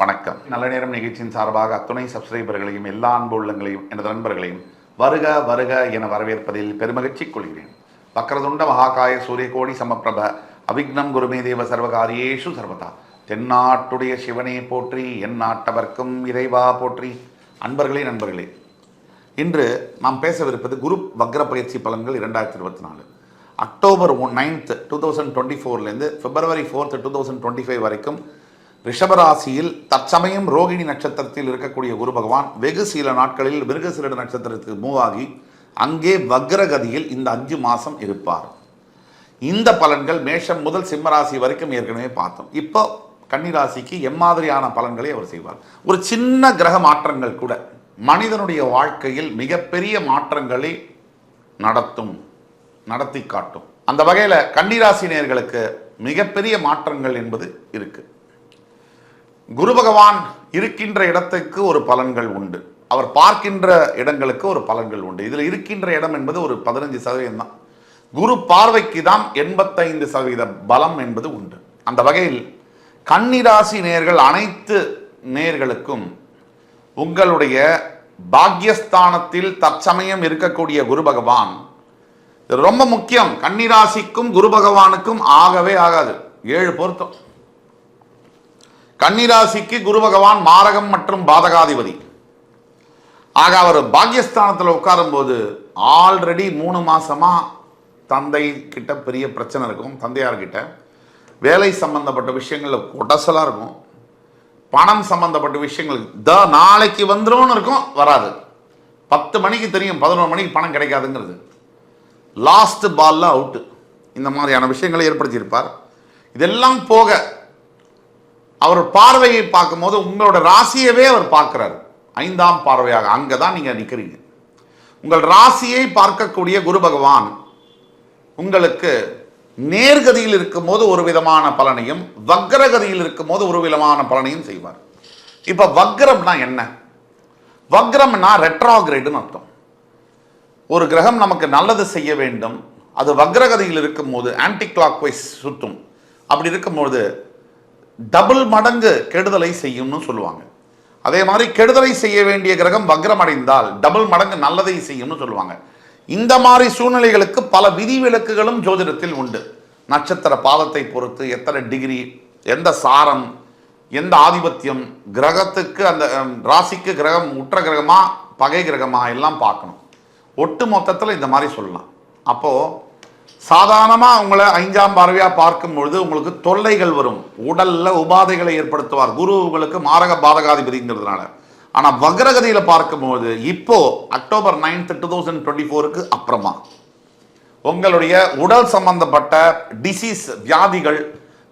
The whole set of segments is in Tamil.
வணக்கம். நல்ல நேரம் நிகழ்ச்சியின் சார்பாக அத்துணை சப்ஸ்கிரைபர்களையும் எல்லா அன்பு உள்ளங்களையும் எனது நண்பர்களையும் வருக வருக என வரவேற்பதில் பெருமகிழ்ச்சி கொள்கிறேன். வக்கரதுண்ட மகாகாய சூரியகோடி சமப்பிரப அவிக்னம் குருமே தேவ சர்வகாரியேஷு சர்வதா. தென்னாட்டுடைய சிவனே போற்றி என் நாட்டவர்க்கும் இறைவா போற்றி. அன்பர்களே நண்பர்களே இன்று நாம் பேசவிருப்பது குரு வக்ர பயிற்சி பலன்கள் இரண்டாயிரத்தி இருபத்தி நாலு October one ninth two thousand twenty ஃபோர்லேருந்து February fourth two thousand twenty five வரைக்கும் ரிஷபராசியில் தற்சமயம் ரோகிணி நட்சத்திரத்தில் இருக்கக்கூடிய குரு பகவான் வெகு சில நாட்களில் மிருகசீரட நட்சத்திரத்துக்கு மூவ் ஆகி அங்கே வக்ரகதியில் இந்த அஞ்சு மாதம் இருப்பார். இந்த பலன்கள் மேஷம் முதல் சிம்மராசி வரைக்கும் ஏற்கனவே பார்த்தோம். இப்போ கன்னிராசிக்கு எம்மாதிரியான பலன்களை அவர் செய்வார். ஒரு சின்ன கிரக மாற்றங்கள் கூட மனிதனுடைய வாழ்க்கையில் மிகப்பெரிய மாற்றங்களை நடத்தும் நடத்தி காட்டும். அந்த வகையில் கன்னிராசி நேயர்களுக்கு மிகப்பெரிய மாற்றங்கள் என்பது இருக்குது குரு பகவான் இருக்கின்ற இடத்துக்கு ஒரு பலன்கள் உண்டு. அவர் பார்க்கின்ற இடங்களுக்கு ஒரு பலன்கள் உண்டு. இதில் இருக்கின்ற இடம் என்பது ஒரு பதினஞ்சு சதவீதம் தான். குரு பார்வைக்கு தான் எண்பத்தைந்து சதவீத பலம் என்பது உண்டு. அந்த வகையில் கன்னிராசி நேர்கள் அனைத்து நேர்களுக்கும் உங்களுடைய பாக்யஸ்தானத்தில் தற்சமயம் இருக்கக்கூடிய குரு பகவான் இது ரொம்ப முக்கியம். கன்னிராசிக்கும் குரு பகவானுக்கும் ஆகவே ஆகாது. ஏழு பொருத்தம். கன்னிராசிக்கு குரு பகவான் மாரகம் மற்றும் பாதகாதிபதி. ஆக அவர் பாக்யஸ்தானத்தில் உட்காரும்போது ஆல்ரெடி மூணு மாசமா தந்தை கிட்ட பெரிய பிரச்சனை இருக்கும். தந்தையார்கிட்ட வேலை சம்பந்தப்பட்ட விஷயங்களில் உடசலாக இருக்கும். பணம் சம்பந்தப்பட்ட விஷயங்கள் த நாளைக்கு வந்துடும் இருக்கும் வராது. பத்து மணிக்கு தெரியும் பதினோரு மணிக்கு பணம் கிடைக்காதுங்கிறது. லாஸ்ட் பால்ல அவுட்டு இந்த மாதிரியான விஷயங்களை ஏற்படுத்தியிருப்பார். இதெல்லாம் போக அவர் பார்வையை பார்க்கும்போது உங்களோட ராசியவே அவர் பார்க்கிறார். ஐந்தாம் பார்வையாக. அங்கே தான் நீங்கள் நிற்கிறீங்க உங்கள் ராசியை பார்க்கக்கூடிய குரு பகவான் உங்களுக்கு நேர்கதியில் இருக்கும்போது ஒரு விதமான பலனையும் வக்ரகதியில் இருக்கும்போது ஒரு விதமான பலனையும் செய்வார். இப்போ வக்ரம்னா என்ன? வக்ரம்னா ரெட்ராகிரேடுன்னு அர்த்தம். ஒரு கிரகம் நமக்கு நல்லது செய்ய வேண்டும். அது வக்ரகதியில் இருக்கும்போது ஆன்டி கிளாக் வைஸ் சுற்றும் அப்படி இருக்கும்போது டபுள் மடங்கு கெடுதலை செய்யும்னு சொல்லுவாங்க. அதே மாதிரி கெடுதலை செய்ய வேண்டிய கிரகம் வக்ரம் அடைந்தால் டபுள் மடங்கு நல்லதை செய்யும்னு சொல்லுவாங்க. இந்த மாதிரி சூழ்நிலைகளுக்கு பல விதிவிலக்குகளும் ஜோதிடத்தில் உண்டு. நட்சத்திர பாதத்தை பொறுத்து எத்தனை டிகிரி எந்த சாரம் எந்த ஆதிபத்தியம் கிரகத்துக்கு அந்த ராசிக்கு கிரகம் உற்ற கிரகமா பகை கிரகமா எல்லாம் பார்க்கணும். ஒட்டு மொத்தத்தில் இந்த மாதிரி சொல்லலாம். அப்போது சாதாரணமாக உங்களை ஐந்தாம் பார்வையாக பார்க்கும் பொழுது உங்களுக்கு தொல்லைகள் வரும். உடலில் உபாதைகளை ஏற்படுத்துவார். குரு உங்களுக்கு மாரக பாதகாதிபதிங்கிறதுனால ஆனால் வக்ரகதியில் பார்க்கும்போது இப்போ October ninth two thousand twenty ஃபோருக்கு அப்புறமா. உங்களுடைய உடல் சம்பந்தப்பட்ட டிசீஸ் வியாதிகள்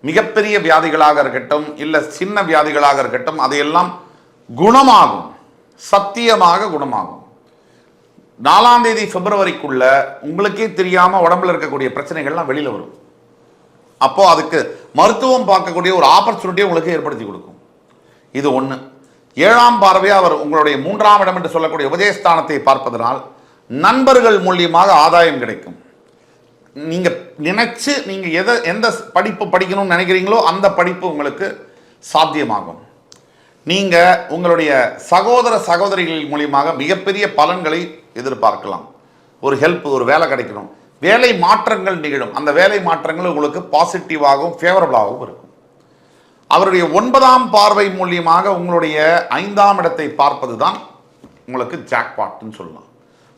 மிகப்பெரிய வியாதிகளாக இருக்கட்டும் இல்லை சின்ன வியாதிகளாக இருக்கட்டும் அதையெல்லாம் குணமாகும். சத்தியமாக குணமாகும். நாலாம் தேதி பிப்ரவரிக்குள்ள உங்களுக்கே தெரியாம உடம்புல இருக்கக்கூடிய பிரச்சனைகள்லாம் வெளியில வரும். அப்போ அதுக்கு மருத்துவம் பார்க்கக்கூடிய ஒரு ஆப்பர்ச்சுனிட்டியை உங்களுக்கு ஏற்படுத்தி கொடுக்கும். இது ஒன்று ஏழாம் பார்வையா அவர் உங்களுடைய மூன்றாம் இடம் என்று சொல்லக்கூடிய உதயஸ்தானத்தை பார்ப்பதனால் நண்பர்கள் மூலியமாக ஆதாயம் கிடைக்கும். நீங்க நினைச்சு நீங்க எதை எந்த படிப்பு படிக்கணும்னு நினைக்கிறீங்களோ அந்த படிப்பு உங்களுக்கு சாத்தியமாகும். நீங்கள் உங்களுடைய சகோதர சகோதரிகள் மூலியமாக மிகப்பெரிய பலன்களை எதிர்பார்க்கலாம். ஒரு ஹெல்ப் ஒரு வேலை கிடைக்கணும். வேலை மாற்றங்கள் நிகழும். அந்த வேலை மாற்றங்கள் உங்களுக்கு பாசிட்டிவாகவும் ஃபேவரபிளாகவும் இருக்கும். அவருடைய ஒன்பதாம் பார்வை மூலியமாக உங்களுடைய ஐந்தாம் இடத்தை பார்ப்பது தான் உங்களுக்கு ஜாக்பாட்னு சொல்லலாம்.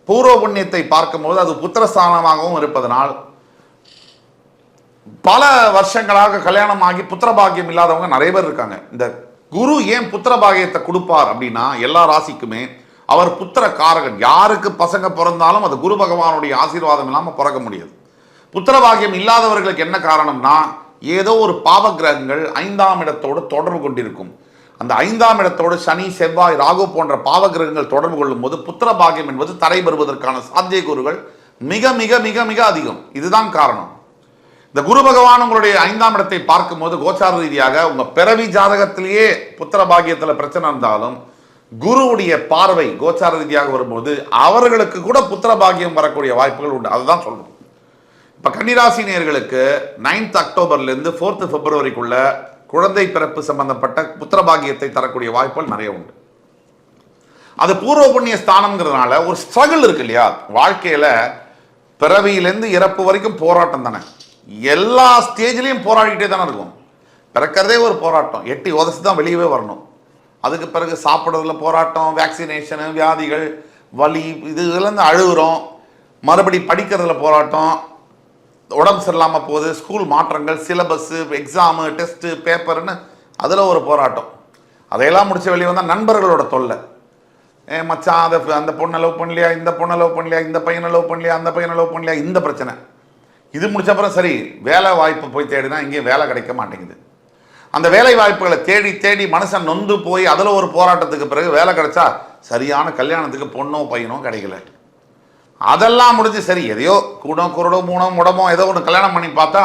பூர்வ புண்ணியத்தை பார்க்கும்போது அது புத்திரஸ்தானமாகவும் இருப்பதனால் பல வருஷங்களாக கல்யாணம் ஆகி புத்திர பாக்கியம் இல்லாதவங்க நிறைய பேர் இருக்காங்க. இந்த குரு ஏன் புத்திர பாகியத்தை கொடுப்பார் அப்படின்னா எல்லா ராசிக்குமே அவர் புத்திர காரகன் யாருக்கு பசங்க பிறந்தாலும் அது குரு பகவானுடைய ஆசீர்வாதம் இல்லாமல் பிறக்க முடியாது. புத்திர பாகியம் இல்லாதவர்களுக்கு என்ன காரணம்னா ஏதோ ஒரு பாவ கிரகங்கள் ஐந்தாம் இடத்தோடு தொடர்பு கொண்டிருக்கும். அந்த ஐந்தாம் இடத்தோடு சனி செவ்வாய் ராகு போன்ற பாவ கிரகங்கள் தொடர்பு கொள்ளும் போது புத்திர பாகியம் என்பது தடைபெறுவதற்கான சாத்தியக்கூறுகள் மிக மிக மிக மிக அதிகம். இதுதான் காரணம். இந்த குரு பகவான் உங்களுடைய ஐந்தாம் இடத்தை பார்க்கும்போது கோச்சார ரீதியாக உங்க பிறவி ஜாதகத்திலேயே புத்திர பாகியத்தில் பிரச்சனை இருந்தாலும் குருவுடைய பார்வை கோச்சார ரீதியாக வரும்போது அவர்களுக்கு கூட புத்திர பாகியம் வரக்கூடிய வாய்ப்புகள் உண்டு. அதுதான் சொல்லணும். இப்போ கன்னிராசி நைன்த் நைன்த் அக்டோபர்லேருந்து ஃபோர்த்து பிப்ரவரிக்குள்ள குழந்தை பிறப்பு சம்பந்தப்பட்ட புத்திர பாகியத்தை தரக்கூடிய வாய்ப்புகள் நிறைய உண்டு. அது பூர்வ புண்ணிய ஸ்தானம்ங்கிறதுனால ஒரு ஸ்ட்ரகிள் இருக்கு இல்லையா? வாழ்க்கையில பிறவியிலேருந்து இறப்பு வரைக்கும் போராட்டம் தானே. எல்லா ஸ்டேஜ்லேயும் போராடிக்கிட்டே தானே இருக்கும். பிறக்கிறதே ஒரு போராட்டம். எட்டி உதச்சு தான் வெளியவே வரணும். அதுக்கு பிறகு சாப்பிட்றதுல போராட்டம் வேக்சினேஷனு வியாதிகள் வலி இது இதுலேருந்து அழுகுறோம். மறுபடி படிக்கிறதுல போராட்டம். உடம்பு சரியில்லாமல் போகுது. ஸ்கூல் மாற்றங்கள் சிலபஸ்ஸு எக்ஸாமு டெஸ்ட்டு பேப்பர்னு அதில் ஒரு போராட்டம். அதையெல்லாம் முடிச்ச வெளியே வந்தால் நண்பர்களோட தொல்லை. ஏ மச்சான் அதை அந்த பொண்ணை லவ் பண்ணலையா இந்த பொண்ணை லவ் பண்ணலையா இந்த பையனை லவ் பண்ணலையா அந்த பையனை லவ் பண்ணலையா இந்த பிரச்சனை. இது முடிச்ச அப்புறம் சரி வேலை வாய்ப்பு போய் தேடினா இங்கேயும் வேலை கிடைக்க மாட்டேங்குது. அந்த வேலை வாய்ப்புகளை தேடி தேடி மனுஷன் நொந்து போய் அதில் ஒரு போராட்டத்துக்கு பிறகு வேலை கிடைச்சா சரியான கல்யாணத்துக்கு பொண்ணோ பையனோ கிடைக்கல. அதெல்லாம் முடிஞ்சு சரி எதையோ கூடம் குருடோ மூணோ முடமோ ஏதோ ஒன்று கல்யாணம் பண்ணி பார்த்தா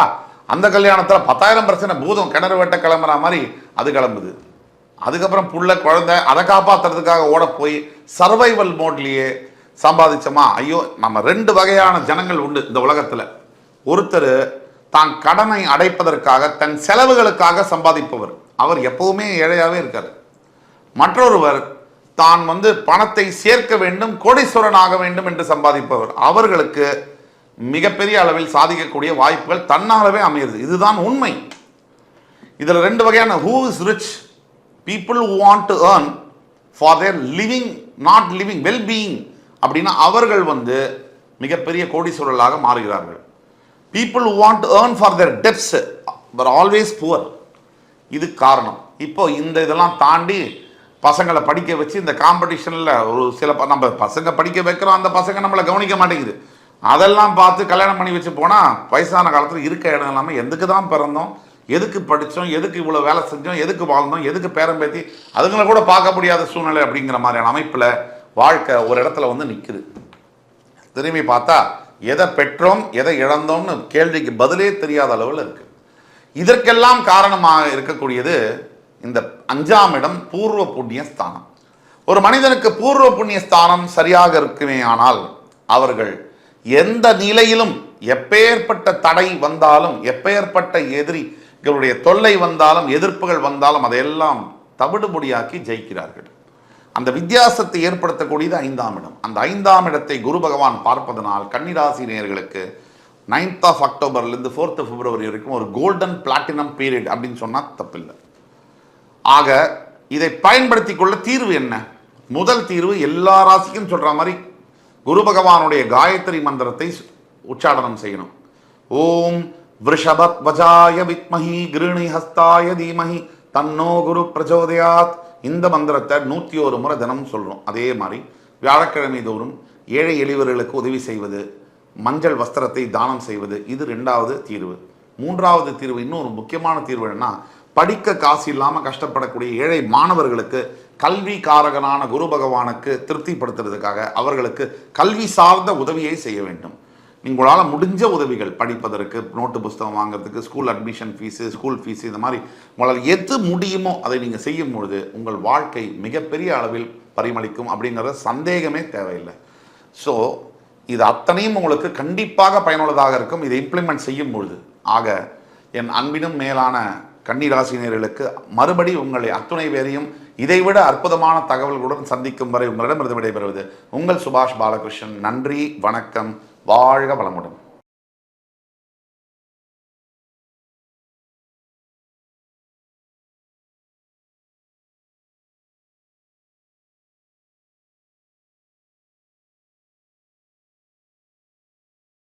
அந்த கல்யாணத்தில் பத்தாயிரம் பிரச்சனை பூதம் கிணறு வெட்ட கிளம்புற மாதிரி அது கிளம்புது. அதுக்கப்புறம் புள்ள குழந்தை அதை காப்பாற்றுறதுக்காக ஓட போய் சர்வைவல் மோட்லேயே சம்பாதிச்சோமா? ஐயோ நம்ம ரெண்டு வகையான ஜனங்கள் உண்டு இந்த உலகத்தில். ஒருத்தர் தான் கடனை அடைப்பதற்காக தன் செலவுகளுக்காக சம்பாதிப்பவர். அவர் எப்பவுமே ஏழையாகவே இருக்கார். மற்றொருவர் தான் வந்து பணத்தை சேர்க்க வேண்டும் கோடீஸ்வரன் ஆக வேண்டும் என்று சம்பாதிப்பவர். அவர்களுக்கு மிகப்பெரிய அளவில் சாதிக்கக்கூடிய வாய்ப்புகள் தன்னாலவே அமையுது இதுதான் உண்மை. இதில் ரெண்டு வகையான who is rich people who want to earn for their living not living well being அப்படின்னா அவர்கள் வந்து மிகப்பெரிய கோடீஸ்வரர்களாக மாறுகிறார்கள். People want earn for their debts but always poor இது காரணம். இப்போ இந்த இதெல்லாம் தாண்டி பசங்களை படிக்க வச்சு இந்த காம்படிஷனில் ஒரு சில ப- நம்ம பசங்க படிக்க வைக்கிறோம் அந்த பசங்க நம்மளை கவனிக்க மாட்டேங்குது. அதெல்லாம் பார்த்து கல்யாணம் பண்ணி வச்சு போனால் வயசான காலத்தில் இருக்க இடம் இல்லாமல் எதுக்கு தான் பிறந்தோம்? எதுக்கு படித்தோம் எதுக்கு இவ்வளோ வேலை செஞ்சோம்? எதுக்கு வாழ்ந்தோம்? எதுக்கு பேரம் பேத்தி? அதுங்களை கூட பார்க்க முடியாத சூழ்நிலை அப்படிங்கிற மாதிரியான அமைப்பில் வாழ்க்கை ஒரு இடத்துல வந்து நிற்குது திரும்பி பார்த்தா எதை பெற்றோம் எதை இழந்தோம்னு கேள்விக்கு பதிலே தெரியாத அளவில் இருக்கு. இதற்கெல்லாம் காரணமாக இருக்கக்கூடியது இந்த அஞ்சாம் இடம் பூர்வ புண்ணிய ஸ்தானம். ஒரு மனிதனுக்கு பூர்வ புண்ணிய ஸ்தானம் சரியாக இருக்குமே ஆனால் அவர்கள் எந்த நிலையிலும் எப்பேற்பட்ட தடை வந்தாலும் எப்பேற்பட்ட எதிரிகளுடைய தொல்லை வந்தாலும் எதிர்ப்புகள் வந்தாலும் அதையெல்லாம் தவிடுபொடியாக்கி ஜெயிக்கிறார்கள். அந்த வித்தியாசத்தை ஏற்படுத்தக்கூடியது ஐந்தாம் இடம். அந்த ஐந்தாம் இடத்தை குரு பகவான் பார்ப்பதனால் கன்னிராசி நேர்களுக்கு நைன்த் ஆஃப் அக்டோபர்லேருந்து ஃபோர்த்து பிப்ரவரி வரைக்கும் ஒரு கோல்டன் பிளாட்டினம் பீரியட் அப்படின்னு சொன்னால் தப்பில்லை. ஆக இதை பயன்படுத்தி கொள்ள தீர்வு என்ன? முதல் தீர்வு எல்லா ராசிக்கும் சொல்கிற மாதிரி குரு பகவானுடைய காயத்ரி மந்திரத்தை உச்சாடனம் செய்யணும். ஓம் விருஷபத் வித்மஹி கிருணி ஹஸ்தாய தீமஹி. தன்னோ குரு பிரச்சோதயாத். இந்த மந்திரத்தை நூற்றி ஒரு முறை தினம் சொல்கிறோம் அதே மாதிரி வியாழக்கிழமை தோறும் ஏழை எளியவர்களுக்கு உதவி செய்வது மஞ்சள் வஸ்திரத்தை தானம் செய்வது இது ரெண்டாவது தீர்வு. மூன்றாவது தீர்வு இன்னும் ஒரு முக்கியமான தீர்வு என்னன்னா படிக்க காசு இல்லாமல் கஷ்டப்படக்கூடிய ஏழை மாணவர்களுக்கு கல்வி காரகனான குரு பகவானுக்கு திருப்திப்படுத்துறதுக்காக அவர்களுக்கு கல்வி சார்ந்த உதவியை செய்ய வேண்டும். உங்களால் முடிஞ்ச உதவிகள் படிப்பதற்கு நோட்டு புஸ்தகம் வாங்குறதுக்கு school admission fees school fees இந்த மாதிரி உங்களால் எது முடியுமோ அதை நீங்கள் செய்யும் பொழுது உங்கள் வாழ்க்கை மிகப்பெரிய அளவில் பரிமளிக்கும் அப்படிங்கிற சந்தேகமே தேவையில்லை. ஸோ இது அத்தனையும் உங்களுக்கு கண்டிப்பாக பயனுள்ளதாக இருக்கும். இதை இம்ப்ளிமெண்ட் செய்யும் பொழுது. ஆக என் அன்பினும் மேலான கன்னிராசினியர்களுக்கு மறுபடி உங்களை அத்துணை பேரையும் இதைவிட அற்புதமான தகவல்களுடன் சந்திக்கும் வரை உங்களிடம் விடைபெறுவது உங்கள் சுபாஷ் பாலகிருஷ்ணன். நன்றி வணக்கம். வாழ்க வளமுடன்.